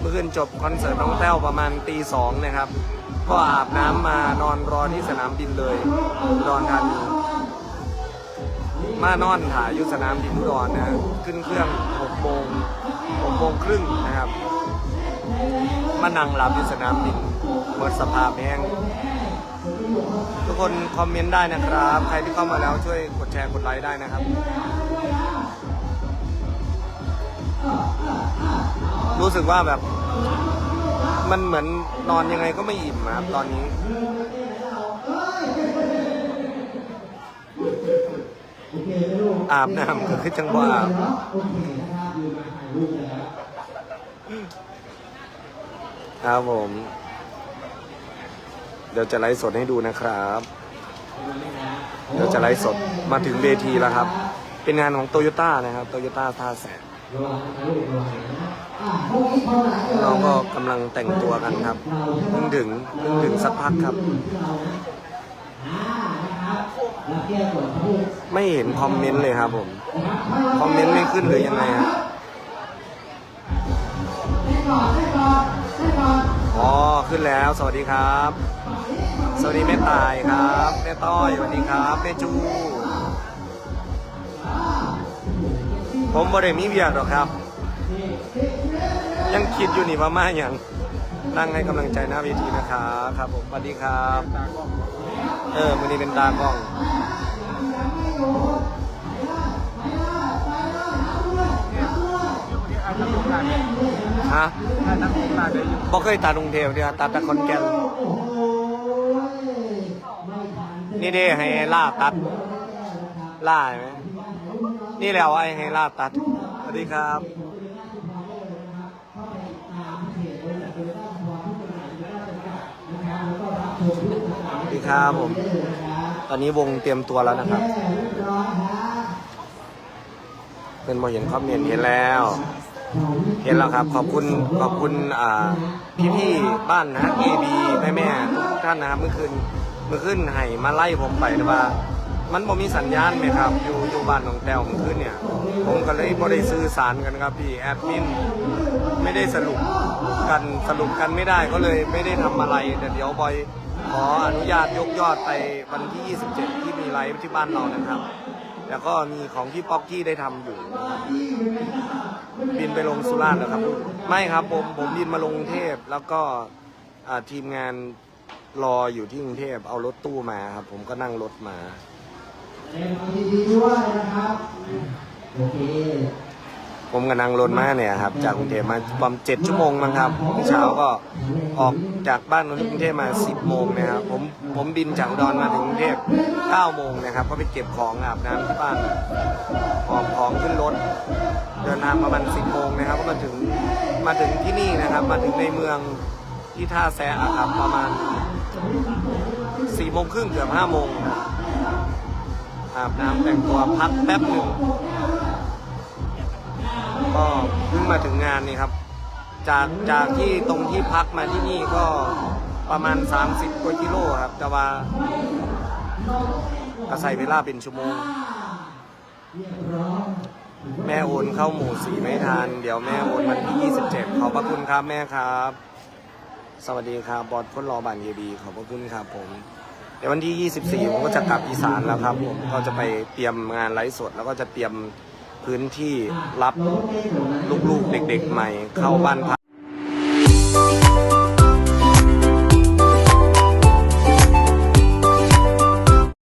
เมื่อคืนจบคอนเสิร์ตน้องแต้วประมาณตีสองนะครับ ก็อาบน้ำมานอนรอที่สนามบินเลยอุดอนธานีมานอนถ่ายอยู่สนามบินอุดรนะฮะขึ้นเครื่อง6โมง6โมงครึ่งนะครับ มานั่งหลับอยู่สนามบินหมดสภาพแห้งทุกคนคอมเมนต์ได้นะครับ ใครที่เข้ามาแล้วช่วยกดแชร์กดไลค์ได้นะครับ รู้สึกว่าแบบ มันเหมือนนอนยังไงก็ไม่อิ่มอะครับตอนนี้ อาบน้ำก็คือจังหวะอาบครับผม เดี๋ยวจะไลฟ์สดให้ดูนะครับ เดี๋ยวจะไลฟ์สดมาถึงเวทีแล้วครับ เป็นงานของโตโยต้านะครับโตโยต้าท่าแสน เราก็กำลังแต่งตัวกันครับเพิ่งถึงเพิ่งถึงสักพักครับ ไม่เห็นคอมเมนต์เลยครับผม คอมเมนต์ไม่ขึ้นหรือยังไงครับอ๋อขึ้นแล้ว สวัสดีครับ สวัสดีแม่ตายครับ แม่ต้อยสวัสดีครับ แม่จู ผมบริมีเบียดหรอกครับ ยังคิดอยู่นี่ว่ามาอย่างนั่งให้กำลังใจหน้าเวทีนะครับครับผมสวัสดีครับ เออวันนี้เป็นตากล้องฮะบอกเคยตัดกรุงเทพเดียวตัดต่คอนแก่นนี่เด้ให้ล่าตัดล่าไหม นี่แหล้วไอ้ให้ล่าตัด สวัสดีครับ สวัสดีครับผม ตอนนี้วงเตรียมตัวแล้วนะครับ เป็นมาเห็นคอมเมนเห็นแล้ว เห็นแล้วครับ ขอบคุณขอบคุณอ่พี่บ้านนะเอบีแม่แม่ทุกท่านนะครับ เมื่อคืนเมื่อคืนให้มาไล่ผมไปแต่ว่า มันบ่มีสัญญาณไหมครับ อยู่อยู่บ้านของแต้วเมื่อคืนเนี่ย ผมก็เลยบ่ได้สื่อสารกันครับพี่แอดมินไม่ได้สรุปกันสรุปกันไม่ได้ก็เลยไม่ได้ทำอะไรแต่เดี๋ยวบอยขออนุญาตยกยอดไปวันที่ 27 ที่มีไลฟ์ที่บ้านเรานะครับ แล้วก็มีของพี่ป๊อกกี้ได้ทำอยู่ บินไปลงสุราษฎร์เหรอครับ ไม่ครับผมผมบินมาลงกรุงเทพแล้วก็อ่าทีมงานรออยู่ที่กรุงเทพเอารถตู้มาครับ ผมก็นั่งรถมา ผมกับนางรถมาเนี่ยครับจากกรุงเทพมาประมาณเจ็ดชั่วโมงมั้งครับเช้าก็ออกจากบ้านนนทกรุงเทพมาสิบโมงนะครับผมผมบินจากอุดรมาถึงกรุงเทพเก้าโมงนะครับ ก็ไปเก็บของอาบน้ำที่บ้านหอบของขึ้นรถเดินทางประมาณสิบโมงนะครับ ก็มาถึงมาถึงที่นี่นะครับ มาถึงในเมืองที่ท่าแซะอะครับประมาณสี่โมงครึ่งเกือบห้าโมง อาบน้ำแต่งตัวพักแป๊บหนึ่งก็เพิ่งมาถึงงานนี่ครับ จากจากที่ตรงที่พักมาที่นี่ก็ประมาณ 30กว่ากิโลครับ แต่ว่าก็ใส่เวลาเป็นชั่วโมง แม่โอนเข้าหมู่สีไม่ทันเดี๋ยวแม่โอนวันที่ 27 ขอบพระคุณครับแม่ครับ สวัสดีครับ บอสคนรอบานเยบีขอบพระคุณครับผม เดี๋ยววันที่ 24 ผมก็จะกลับอีสานแล้วครับผมก็จะไปเตรียมงานไลฟ์สด แล้วก็จะเตรียมพื้นที่รับลูกๆเด็กๆใหม่เข้าบ้านพัก